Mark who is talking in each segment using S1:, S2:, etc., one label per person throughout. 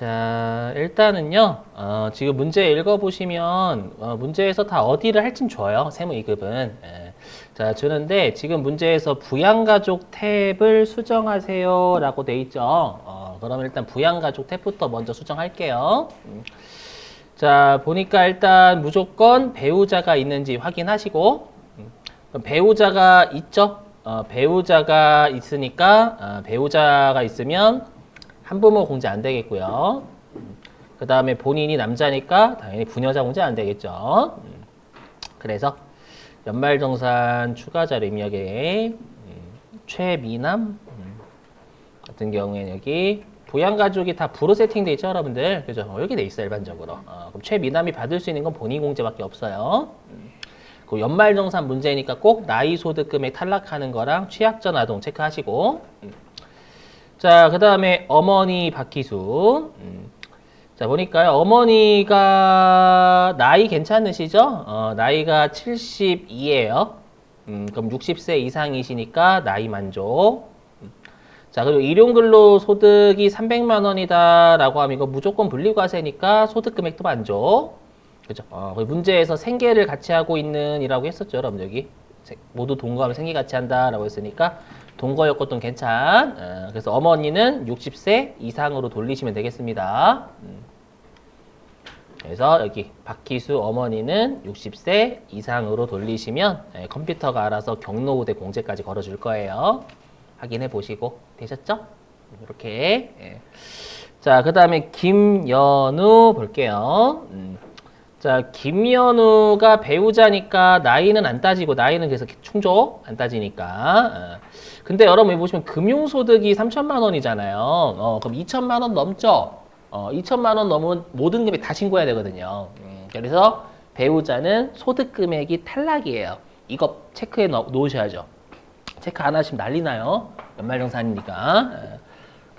S1: 자, 일단은요, 어, 지금 문제 읽어보시면, 어, 문제에서 다 어디를 할진 줘요, 세무 2급은. 예. 자, 주는데, 지금 문제에서 부양가족 탭을 수정하세요. 라고 돼 있죠. 어, 그럼 일단 부양가족 탭부터 먼저 수정할게요. 음. 자, 보니까 일단 무조건 배우자가 있는지 확인하시고, 음. 배우자가 있죠? 어, 배우자가 있으니까, 어, 배우자가 있으면, 한부모 공제 안 되겠고요. 그 다음에 본인이 남자니까 당연히 부녀자 공제 안 되겠죠. 음. 그래서 연말정산 추가 자료 입력에 음, 최미남 음, 같은 경우에는 여기 부양 가족이 다 부로 세팅돼 있죠, 여러분들. 그죠? 어, 여기 돼 있어요, 일반적으로. 어, 그럼 최미남이 받을 수 있는 건 본인 공제밖에 없어요. 음. 그 연말정산 문제니까 꼭 나이 소득 금액 탈락하는 거랑 취약전 아동 체크하시고. 음. 자, 그 다음에 어머니 박희수. 음. 자, 보니까요. 어머니가 나이 괜찮으시죠? 어, 나이가 72예요. 음, 그럼 60세 이상이시니까 나이 만족. 음. 자, 그리고 일용근로 소득이 300만 원이다라고 하면 이거 무조건 분리과세니까 소득 금액도 만족. 그죠? 어, 그 문제에서 생계를 같이 하고 있는 이라고 했었죠, 여러분 여기. 세- 모두 동거하면 생계 같이 한다라고 했으니까 동거였거든 괜찮. 어, 그래서 어머니는 60세 이상으로 돌리시면 되겠습니다. 음. 그래서 여기 박희수 어머니는 60세 이상으로 돌리시면 예, 컴퓨터가 알아서 경로우대 공제까지 걸어줄 거예요. 확인해 보시고 되셨죠? 이렇게. 예. 자, 그 다음에 김연우 볼게요. 음. 자, 김연우가 배우자니까 나이는 안 따지고 나이는 그래서 충족 안 따지니까. 어. 근데 여러분 보시면 금융소득이 3천만 원이잖아요. 어, 그럼 2천만 원 넘죠? 어, 2천만 원 넘으면 모든 금액 다 신고해야 되거든요. 음, 그래서 배우자는 소득 금액이 탈락이에요. 이거 체크해 넣, 놓으셔야죠. 체크 안 하시면 난리 나요. 연말정산이니까.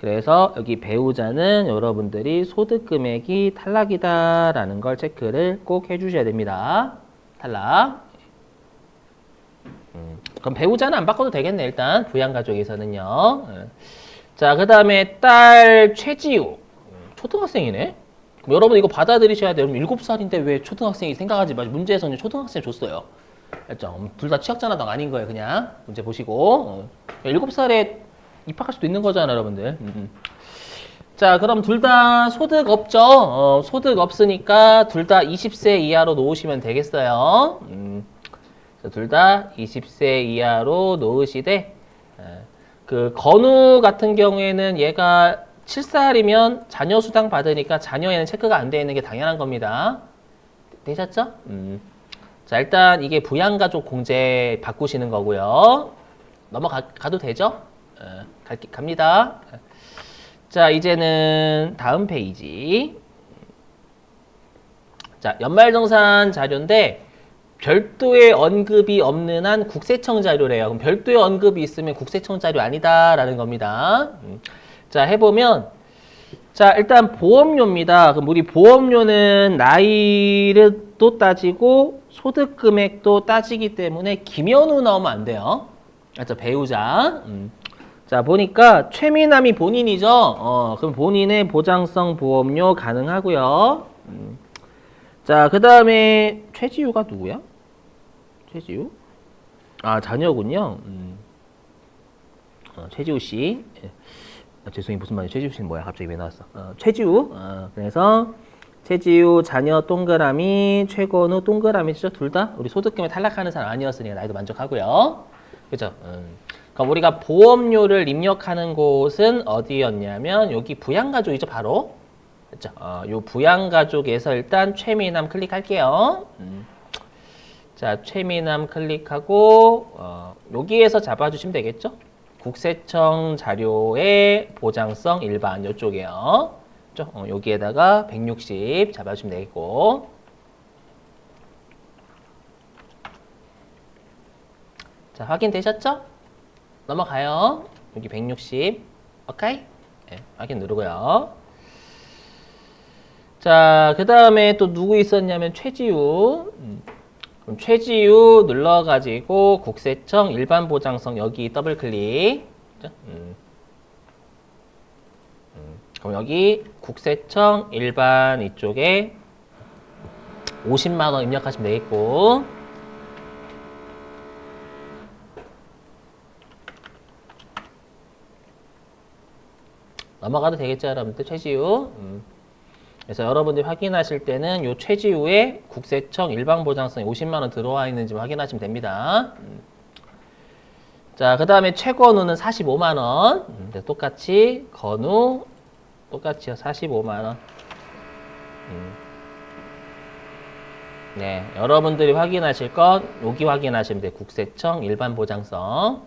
S1: 예. 그래서 여기 배우자는 여러분들이 소득 금액이 탈락이다라는 걸 체크를 꼭 해주셔야 됩니다. 탈락. 음, 그럼 배우자는 안 바꿔도 되겠네 일단 부양가족에서는요. 예. 자, 그 다음에 딸 최지우 음, 초등학생이네. 그럼 여러분 이거 받아들이셔야 돼요. 여러분 7살인데 왜 초등학생이 생각하지 마시고 문제에서는 초등학생 줬어요. 알죠? 둘 다 취약자나당 아닌 거예요, 그냥. 문제 보시고. 어. 7살에 입학할 수도 있는 거잖아요, 여러분들. 음, 음. 자, 그럼 둘 다 소득 없죠? 어, 소득 없으니까 둘 다 20세 이하로 놓으시면 되겠어요. 음. 둘 다 20세 이하로 놓으시되, 에, 그, 건우 같은 경우에는 얘가 7살이면 자녀 수당 받으니까 자녀에는 체크가 안돼 있는 게 당연한 겁니다. 되셨죠? 음. 자, 일단 이게 부양가족 공제 바꾸시는 거고요. 넘어가도 되죠? 어, 갈, 갑니다. 자, 이제는 다음 페이지. 자, 연말정산 자료인데 별도의 언급이 없는 한 국세청 자료래요. 그럼 별도의 언급이 있으면 국세청 자료 아니다라는 겁니다. 음. 자, 해보면 자, 일단 보험료입니다. 그럼 우리 보험료는 나이를 또 따지고 소득 금액도 따지기 때문에 김현우 나오면 안 돼요. 맞죠? 배우자. 음. 자, 보니까 최미남이 본인이죠. 어, 그럼 본인의 보장성 보험료 가능하고요. 음. 자, 그 다음에 최지우가 누구야? 최지우? 아, 자녀군요. 음. 어, 최지우 씨. 예. 아, 죄송해요. 무슨 말이야? 최지우 씨는 뭐야? 갑자기 왜 나왔어? 어, 최지우. 어, 그래서 최지우 자녀 동그라미, 최건우 동그라미죠. 둘 다 우리 소득금에 탈락하는 사람 아니었으니까 나이도 만족하고요. 그죠? 음. 그럼 우리가 보험료를 입력하는 곳은 어디였냐면 여기 부양가족이죠, 바로. 그죠? 어, 요 부양가족에서 일단 최미남 클릭할게요. 음. 자, 최미남 클릭하고 어, 여기에서 잡아주시면 되겠죠? 국세청 자료의 보장성 일반 이쪽이에요. 그죠? 어, 여기에다가 160 잡아주시면 되겠고. 자, 확인되셨죠? 넘어가요. 여기 160. 오케이? 네, 확인 누르고요. 자, 그 다음에 또 누구 있었냐면 최지우. 음, 그럼 최지우 눌러가지고 국세청 일반 보장성 여기 더블 클릭. 음. 음. 그럼 여기 국세청 일반 이쪽에 50만 원 입력하시면 되겠고 넘어가도 되겠죠, 여러분들 최지우. 음. 그래서 여러분들이 확인하실 때는 요 최지우에 국세청 일반보장성에 50만 원 들어와 있는지 확인하시면 됩니다. 음. 자, 그 다음에 최건우는 45만 원. 음, 네, 똑같이 건우 똑같이요, 45만 원. 음. 네, 여러분들이 확인하실 건 여기 확인하시면 돼요. 국세청 일반보장성.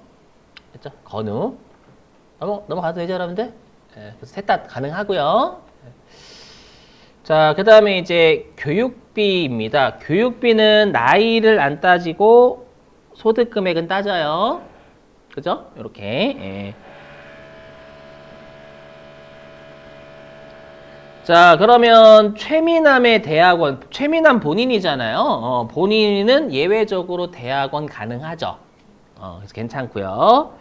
S1: 됐죠? 건우. 넘어, 넘어가도 되죠, 여러분들? 네, 그래서 셋 다 가능하고요. 자, 그 다음에 이제 교육비입니다. 교육비는 나이를 안 따지고 소득 금액은 따져요. 그죠? 이렇게. 예. 자, 그러면 최미남의 대학원, 최미남 본인이잖아요. 어, 본인은 예외적으로 대학원 가능하죠. 어, 그래서 괜찮고요.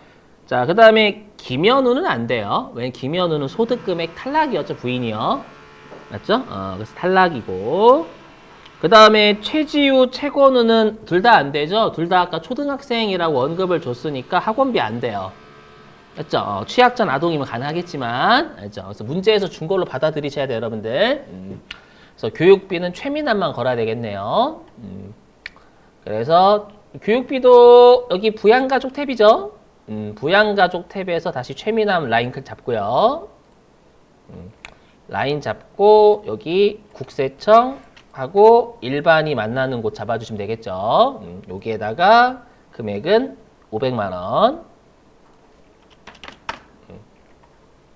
S1: 자, 그 다음에 김현우는 안 돼요. 왜냐면 김현우는 소득 금액 탈락이었죠, 부인이요. 맞죠? 어, 그래서 탈락이고. 그 다음에 최지우, 최건우는 둘 다 안 되죠? 둘 다 아까 초등학생이라고 언급을 줬으니까 학원비 안 돼요. 맞죠? 어, 취약전 아동이면 가능하겠지만, 알죠? 그래서 문제에서 준 걸로 받아들이셔야 돼요, 여러분들. 음. 그래서 교육비는 최민남만 걸어야 되겠네요. 음. 그래서 교육비도 여기 부양가족 탭이죠? 음, 부양가족 탭에서 다시 최민남 라인 클 잡고요. 음, 라인 잡고 여기 국세청 하고 일반이 만나는 곳 잡아주시면 되겠죠. 음, 여기에다가 금액은 500만 원. 음,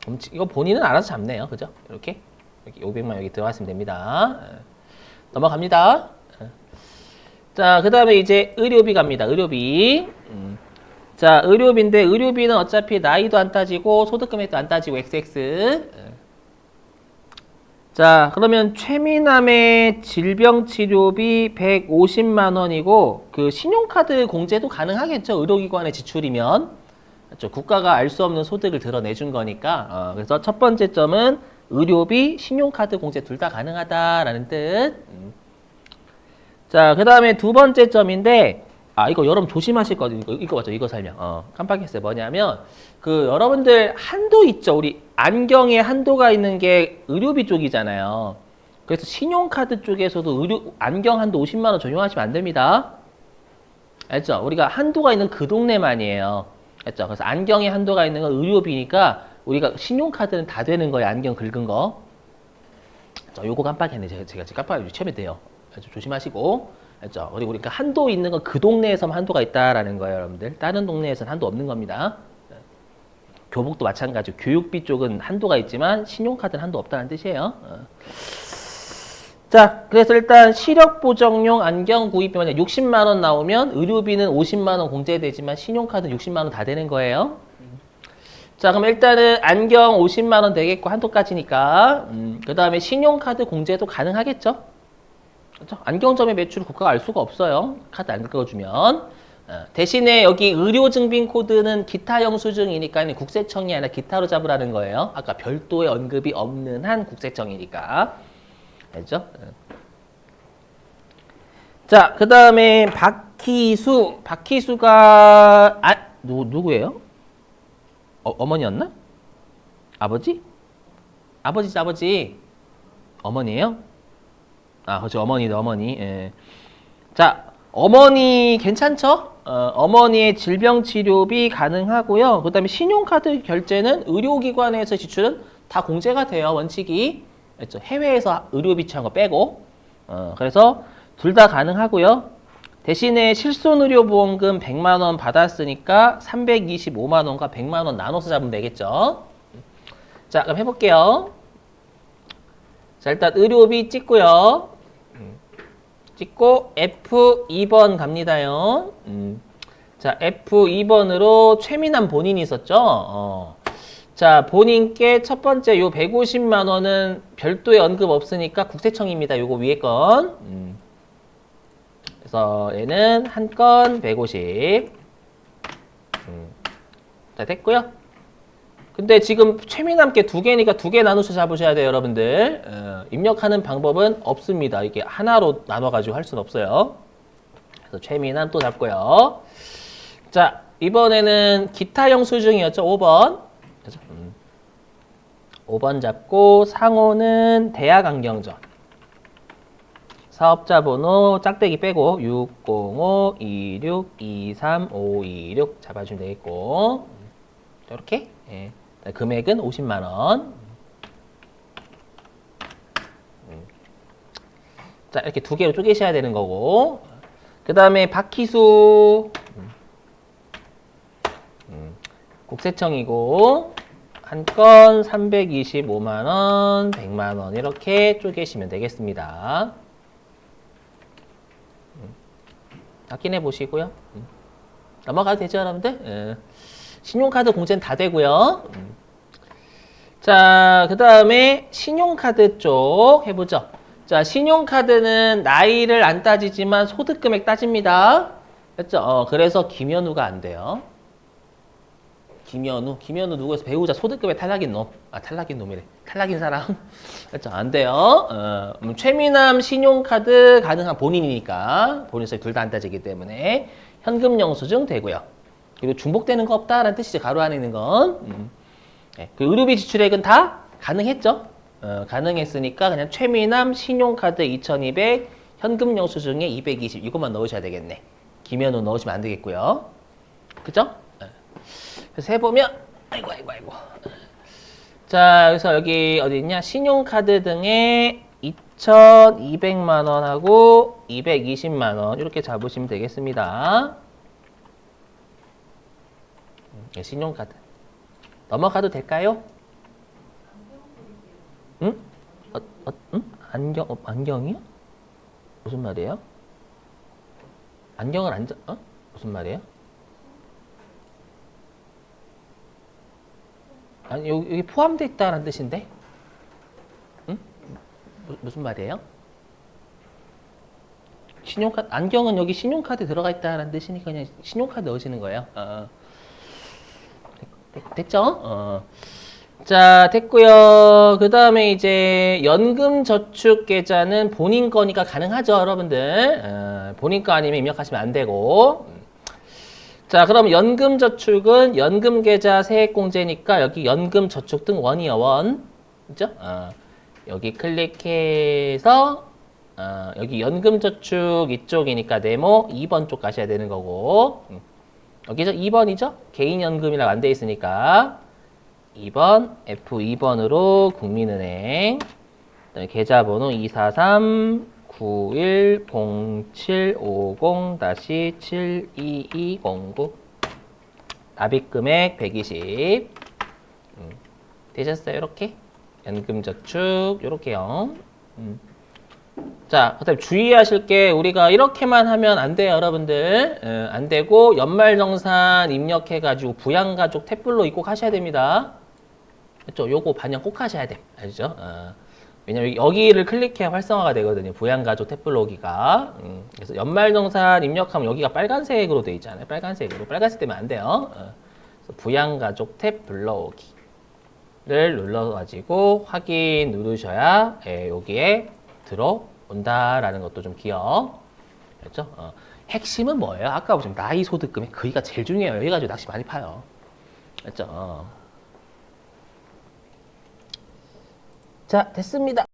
S1: 그럼 이거 본인은 알아서 잡네요. 그죠? 이렇게 여기 500만 여기 들어갔으면 됩니다. 예. 넘어갑니다. 예. 자, 그 다음에 이제 의료비 갑니다. 의료비. 음. 자, 의료비인데 의료비는 어차피 나이도 안 따지고 소득 금액도 안 따지고 XX. 예. 자, 그러면 최미남의 질병 치료비 150만 원이고 그 신용카드 공제도 가능하겠죠. 의료기관의 지출이면. 그렇죠. 국가가 알 수 없는 소득을 드러내 준 거니까. 어, 그래서 첫 번째 점은 의료비, 신용카드 공제 둘 다 가능하다라는 뜻. 음. 자, 그 다음에 두 번째 점인데, 아, 이거 여러분 조심하실 거, 이거, 이거 맞죠? 이거 설명. 어, 깜빡했어요. 뭐냐면, 그, 여러분들 한도 있죠? 우리 안경에 한도가 있는 게 의료비 쪽이잖아요. 그래서 신용카드 쪽에서도 의료, 안경 한도 50만 원 적용하시면 안 됩니다. 알죠? 우리가 한도가 있는 그 동네만이에요. 알죠? 그래서 안경에 한도가 있는 건 의료비니까 우리가 신용카드는 다 되는 거예요. 안경 긁은 거. 저 요거 깜빡했네. 제가, 제가 깜빡이 치면 돼요. 조심하시고. 알죠? 그리고 우리가 한도 있는 건 그 동네에서만 한도가 있다라는 거예요, 여러분들. 다른 동네에서는 한도 없는 겁니다. 교복도 마찬가지고 교육비 쪽은 한도가 있지만 신용카드는 한도 없다는 뜻이에요. 어. 자, 그래서 일단 시력 보정용 안경 구입비 만약 60만 원 나오면 의료비는 50만 원 공제되지만 신용카드 60만 원 다 되는 거예요. 자, 그럼 일단은 안경 50만 원 되겠고 한도까지니까. 음, 그 다음에 신용카드 공제도 가능하겠죠? 그렇죠? 안경점의 매출을 국가가 알 수가 없어요. 카드 안 긁어주면. 어, 대신에 여기 의료증빙 코드는 기타 영수증이니까 국세청이 아니라 기타로 잡으라는 거예요. 아까 별도의 언급이 없는 한 국세청이니까. 알죠? 어. 자, 그 다음에 박희수. 박희수가, 아, 누, 누구예요? 어, 어머니였나? 아버지? 아버지지, 아버지. 어머니예요? 아, 그렇죠. 어머니도 어머니. 예. 자, 어머니 괜찮죠? 어, 어머니의 질병 치료비 가능하고요. 그다음에 신용카드 결제는 의료기관에서 지출은 다 공제가 돼요. 원칙이. 그렇죠. 해외에서 의료비 치한 거 빼고. 어, 그래서 둘 다 가능하고요. 대신에 실손의료보험금 100만 원 받았으니까 325만 원과 100만 원 나눠서 잡으면 되겠죠. 자, 그럼 해볼게요. 자, 일단 의료비 찍고요. 찍고 F2번 갑니다요. 음. 자, F2번으로 최민남 본인이 있었죠. 어. 자, 본인께 첫 번째 요 150만 원은 별도의 언급 없으니까 국세청입니다. 요거 위에 건. 음. 그래서 얘는 한 건 150. 음. 자, 됐고요. 근데 지금 최민함께 두 개니까 두 개 나누셔 잡으셔야 돼요, 여러분들. 어, 입력하는 방법은 없습니다. 이게 하나로 나눠가지고 할 수는 없어요. 그래서 최민함 또 잡고요. 자, 이번에는 기타 영수증이었죠, 5번. 그죠? 음. 5번 잡고 상호는 대학 안경전. 사업자 번호 짝대기 빼고 605-26-23-526 잡아주면 되겠고 이렇게 예. 금액은 50만 원. 음. 자 이렇게 두 개로 쪼개셔야 되는 거고 그 다음에 박희수 음. 음. 국세청이고 한 건 325만 원, 100만 원 이렇게 쪼개시면 되겠습니다. 확인해 보시고요. 음. 넘어가도 되죠, 여러분들? 예. 신용카드 공제는 다 되고요. 음. 자, 그 다음에 신용카드 쪽 해보죠. 자, 신용카드는 나이를 안 따지지만 소득금액 따집니다. 됐죠? 어, 그래서 김현우가 안 돼요. 김현우, 김현우 누구에서 배우자 소득금액 탈락인 놈. 아, 탈락인 놈이래. 탈락인 사람. 그렇죠? 안 돼요. 어, 음, 최미남 신용카드 가능한 본인이니까 본인세 둘다 안 따지기 때문에 현금 영수증 되고요. 그리고 중복되는 거 없다라는 뜻이죠. 가로 안에 있는 건. 음. 네, 그 의료비 지출액은 다 가능했죠. 어, 가능했으니까 그냥 최미남 신용카드 2,200, 현금 영수증에 220 이것만 넣으셔야 되겠네. 김현우 넣으시면 안 되겠고요. 그죠? 네. 그래서 해보면 아이고 아이고 아이고. 자, 그래서 여기 어디 있냐? 신용카드 등에 2,200만 원하고 220만 원 이렇게 잡으시면 되겠습니다. 음, 예, 신용카드. 넘어가도 될까요? 응? 어, 어, 응? 안경, 어, 안경이요? 무슨 말이에요? 안경을 안, 자- 어? 무슨 말이에요? 아니 여기, 여기 포함되어 있다는 뜻인데? 응? 무, 무슨 말이에요? 신용카드 안경은 여기 신용카드 들어가 있다는 뜻이니까 그냥 신용카드 넣으시는 거예요. 어. 됐, 됐죠? 어. 자 됐고요. 그 다음에 이제 연금 저축 계좌는 본인 거니까 가능하죠, 여러분들. 어, 본인 거 아니면 입력하시면 안 되고. 자, 그럼 연금저축은 연금계좌 세액공제니까 여기 연금저축 등 원이요, 원. 그죠? 어, 여기 클릭해서 어, 여기 연금저축 이쪽이니까 네모 2번 쪽 가셔야 되는 거고 음. 여기죠? 2번이죠? 개인연금이라고 안 돼 있으니까 2번 F2번으로 국민은행 계좌번호 243 910750-72209 납입금액 120 음, 되셨어요? 이렇게 연금저축 이렇게요. 음. 자, 그다음에 주의하실 게 우리가 이렇게만 하면 안 돼요, 여러분들. 에, 안 되고 연말정산 입력해가지고 부양가족 탭블로 꼭 하셔야 됩니다. 그렇죠? 요거 반영 꼭 하셔야 돼, 알죠? 어. 왜냐면 여기를 클릭해야 활성화가 되거든요. 부양가족 탭블로기가. 음, 그래서 연말정산 입력하면 여기가 빨간색으로 돼 있잖아요. 빨간색으로. 빨간색 되면 안 돼요. 어. 부양가족 탭 불러오기를 눌러가지고 확인 누르셔야 예, 여기에 들어온다라는 것도 좀 기억. 그렇죠? 어. 핵심은 뭐예요? 아까 보시면 나이 소득금이 거기가 제일 중요해요. 여기 가지고 낚시 많이 파요. 그렇죠? 어. 자, 됐습니다.